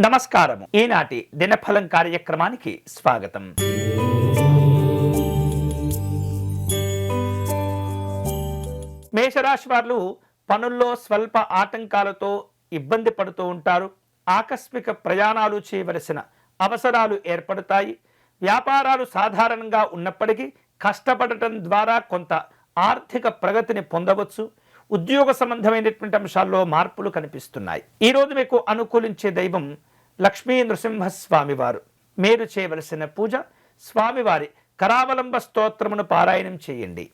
నమస్కారము. ఈనాటి దినఫలం కార్యక్రమానికి స్వాగతం. మేషరాశి వారు పనుల్లో స్వల్ప ఆటంకాలతో ఇబ్బంది పడుతూ ఉంటారు. ఆకస్మిక ప్రయాణాలు చేయవలసిన అవసరాలు ఏర్పడతాయి. వ్యాపారాలు సాధారణంగా ఉన్నప్పటికీ కష్టపడటం ద్వారా కొంత ఆర్థిక ప్రగతిని పొందవచ్చు. ఉద్యోగ సంబంధమైనటువంటి అంశాల్లో మార్పులు కనిపిస్తున్నాయి. ఈ రోజు మీకు అనుకూలించే దైవం లక్ష్మీ నృసింహస్వామి వారు మీరు చేయవలసిన పూజ స్వామివారి కరావలంబ స్తోత్రమును పారాయణం చేయండి.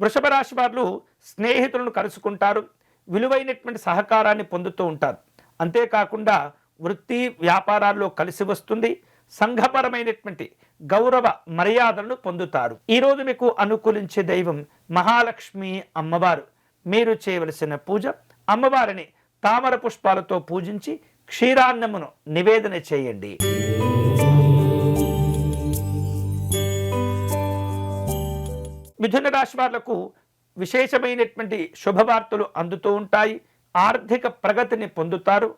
వృషభ రాశి వారు స్నేహితులను కలుసుకుంటారు. విలువైనటువంటి సహకారాన్ని పొందుతూ ఉంటారు. అంతేకాకుండా వృత్తి వ్యాపారాల్లో కలిసి వస్తుంది. సంఘపరమైనటువంటి గౌరవ మర్యాదలను పొందుతారు. ఈరోజు మీకు అనుకూలించే దైవం మహాలక్ష్మి అమ్మవారు. మీరు చేయవలసిన పూజ అమ్మవారిని తామర పుష్పాలతో పూజించి క్షీరాన్నమును నివేదన చేయండి. మిథున రాశి వాళ్ళకు విశేషమైనటువంటి శుభవార్తలు అందుతూ ఉంటాయి. ఆర్థిక ప్రగతిని పొందుతారు.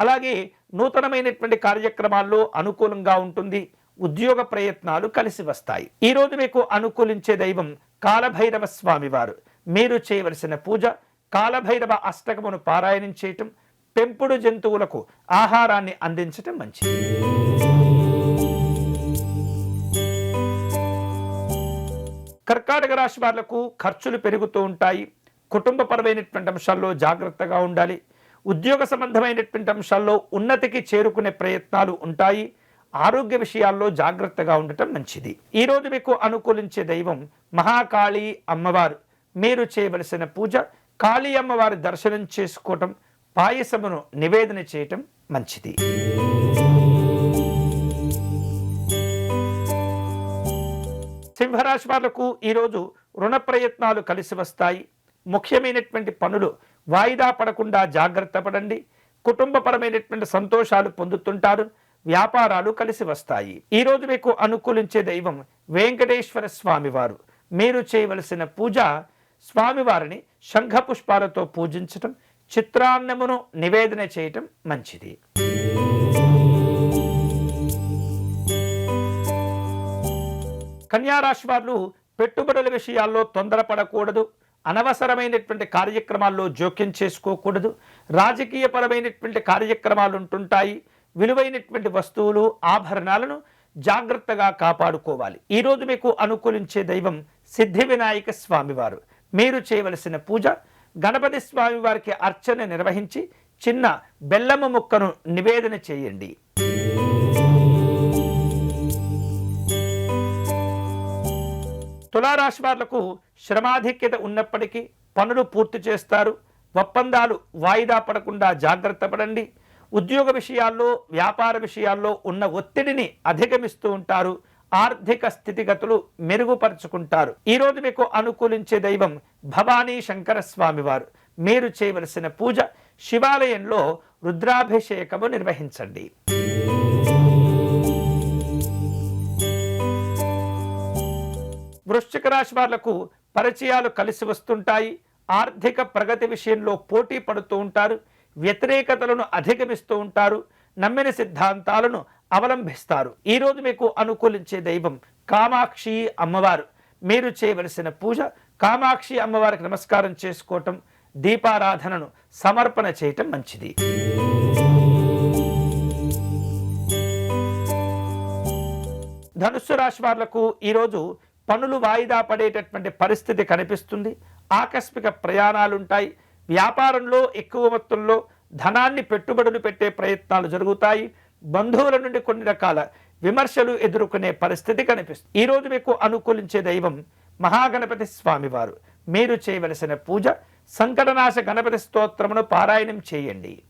అలాగే నూతనమైనటువంటి కార్యక్రమాల్లో అనుకూలంగా ఉంటుంది. ఉద్యోగ ప్రయత్నాలు కలిసి వస్తాయి. ఈ రోజు మీకు అనుకూలించే దైవం కాలభైరవ స్వామివారు. మీరు చేయవలసిన పూజ కాలభైరవ అష్టకమును పారాయణం చేయటం పెంపుడు జంతువులకు ఆహారాన్ని అందించటం మంచిది. కర్కాటక రాశి వాళ్ళకు ఖర్చులు పెరుగుతూ ఉంటాయి. కుటుంబపరమైనటువంటి అంశాల్లో జాగ్రత్తగా ఉండాలి. ఉద్యోగ సంబంధమైనటువంటి అంశాల్లో ఉన్నతికి చేరుకునే ప్రయత్నాలు ఉంటాయి. ఆరోగ్య విషయాల్లో జాగ్రత్తగా ఉండటం మంచిది. ఈరోజు మీకు అనుకూలించే దైవం మహాకాళి అమ్మవారు. మీరు చేయవలసిన పూజ కాళీ అమ్మవారి దర్శనం చేసుకోవటం పాయసమును నివేదన చేయటం మంచిది. సింహరాశి వాళ్ళకు ఈరోజు రుణ ప్రయత్నాలు కలిసి వస్తాయి. ముఖ్యమైనటువంటి పనులు వాయిదా పడకుండా జాగ్రత్త పడండి. కుటుంబపరమైనటువంటి సంతోషాలు పొందుతుంటారు. వ్యాపారాలు కలిసి వస్తాయి. ఈరోజు మీకు అనుకూలించే దైవం వెంకటేశ్వర స్వామివారు. మీరు చేయవలసిన పూజ స్వామివారిని శంఖ పుష్పాలతో పూజించటం చిత్రాన్నమును నివేదన చేయటం మంచిది. కన్యారాశి వారు పెట్టుబడుల విషయాల్లో తొందరపడకూడదు. అనవసరమైనటువంటి కార్యక్రమాల్లో జోక్యం చేసుకోకూడదు. రాజకీయపరమైనటువంటి కార్యక్రమాలు ఉంటుంటాయి విలువైనటువంటి వస్తువులు ఆభరణాలను జాగ్రత్తగా కాపాడుకోవాలి. ఈరోజు మీకు అనుకూలించే దైవం సిద్ధి వినాయక స్వామివారు. మీరు చేయవలసిన పూజ గణపతి స్వామివారికి అర్చన నిర్వహించి చిన్న బెల్లము ముక్కను నివేదన చేయండి. తులారాశి వాళ్ళకు శ్రమాధిక్యత ఉన్నప్పటికీ పనులు పూర్తి చేస్తారు. ఒప్పందాలు వాయిదా పడకుండా జాగ్రత్త పడండి. ఉద్యోగ విషయాల్లో వ్యాపార విషయాల్లో ఉన్న ఒత్తిడిని అధిగమిస్తూ ఉంటారు. ఆర్థిక స్థితిగతులు మెరుగుపరుచుకుంటారు. ఈరోజు మీకు అనుకూలించే దైవం భవానీ శంకర స్వామి వారు మీరు చేయవలసిన పూజ శివాలయంలో రుద్రాభిషేకము నిర్వహించండి. వృశ్చిక రాశి వాళ్ళకు పరిచయాలు కలిసి వస్తుంటాయి. ఆర్థిక ప్రగతి విషయంలో పోటీ పడుతూ ఉంటారు. వ్యతిరేకతలను అధిగమిస్తూ ఉంటారు. నమ్మిన సిద్ధాంతాలను అవలంబిస్తారు. ఈరోజు మీకు అనుకూలించే దైవం కామాక్షి అమ్మవారు. మీరు చేయవలసిన పూజ కామాక్షి అమ్మవారికి నమస్కారం చేసుకోవటం దీపారాధనను సమర్పణ చేయటం మంచిది. ధనుస్సు రాశి వాళ్ళకు ఈరోజు పనులు వాయిదా పడేటటువంటి పరిస్థితి కనిపిస్తుంది. ఆకస్మిక ప్రయాణాలుంటాయి. వ్యాపారంలో ఎక్కువ మొత్తంలో ధనాన్ని పెట్టుబడులు పెట్టే ప్రయత్నాలు జరుగుతాయి. బంధువుల నుండి కొన్ని రకాల విమర్శలు ఎదుర్కొనే పరిస్థితి కనిపిస్తుంది. ఈరోజు మీకు అనుకూలించే దైవం మహాగణపతి స్వామివారు. మీరు చేయవలసిన పూజ సంకటనాశ గణపతి స్తోత్రమును పారాయణం చేయండి.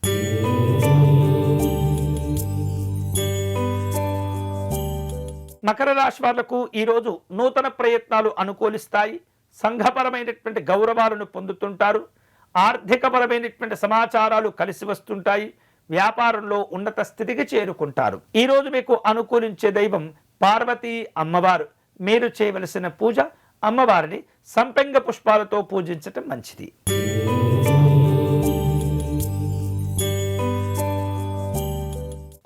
మకర రాశి వాళ్ళకు ఈరోజు నూతన ప్రయత్నాలు అనుకూలిస్తాయి. సంఘపరమైనటువంటి గౌరవాలను పొందుతుంటారు. ఆర్థికపరమైనటువంటి సమాచారాలు కలిసి వస్తుంటాయి. వ్యాపారంలో ఉన్నత స్థితికి చేరుకుంటారు. ఈరోజు మీకు అనుకూలించే దైవం పార్వతీ అమ్మవారు. మీరు చేయవలసిన పూజ అమ్మవారిని సంపెంగ పుష్పాలతో పూజించటం మంచిది.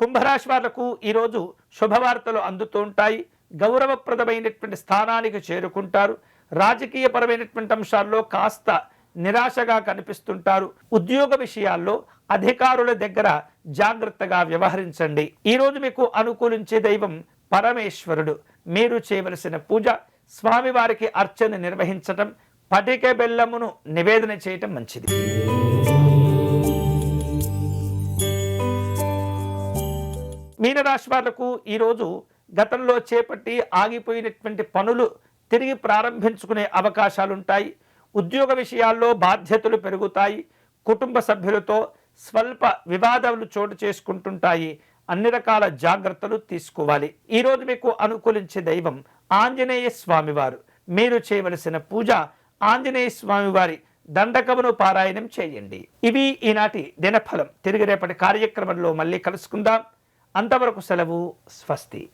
కుంభరాశి వారులకు ఈరోజు శుభవార్తలు అందుతూ ఉంటాయి. గౌరవప్రదమైనటువంటి స్థానానికి చేరుకుంటారు. రాజకీయపరమైనటువంటి అంశాల్లో కాస్త నిరాశగా కనిపిస్తుంటారు. ఉద్యోగ విషయాల్లో అధికారుల దగ్గర జాగ్రత్తగా వ్యవహరించండి. ఈరోజు మీకు అనుకూలించే దైవం పరమేశ్వరుడు. మీరు చేయవలసిన పూజ స్వామివారికి అర్చన నిర్వహించటం పటిక బెల్లమును నివేదన చేయటం మంచిది. మీనరాశి వాళ్ళకు ఈరోజు గతంలో చేపట్టి ఆగిపోయినటువంటి పనులు తిరిగి ప్రారంభించుకునే అవకాశాలుంటాయి. ఉద్యోగ విషయాల్లో బాధ్యతలు పెరుగుతాయి. కుటుంబ సభ్యులతో స్వల్ప వివాదాలు చోటు చేసుకుంటుంటాయి. అన్ని రకాల జాగ్రత్తలు తీసుకోవాలి. ఈరోజు మీకు అనుకూలించే దైవం ఆంజనేయ స్వామివారు. మీరు చేయవలసిన పూజ ఆంజనేయ స్వామివారి దండకమును పారాయణం చేయండి. ఇవి ఈనాటి దినఫలం. తిరిగి రేపటి కార్యక్రమంలో మళ్ళీ కలుసుకుందాం. అంతవరకు సెలవు స్వస్తి.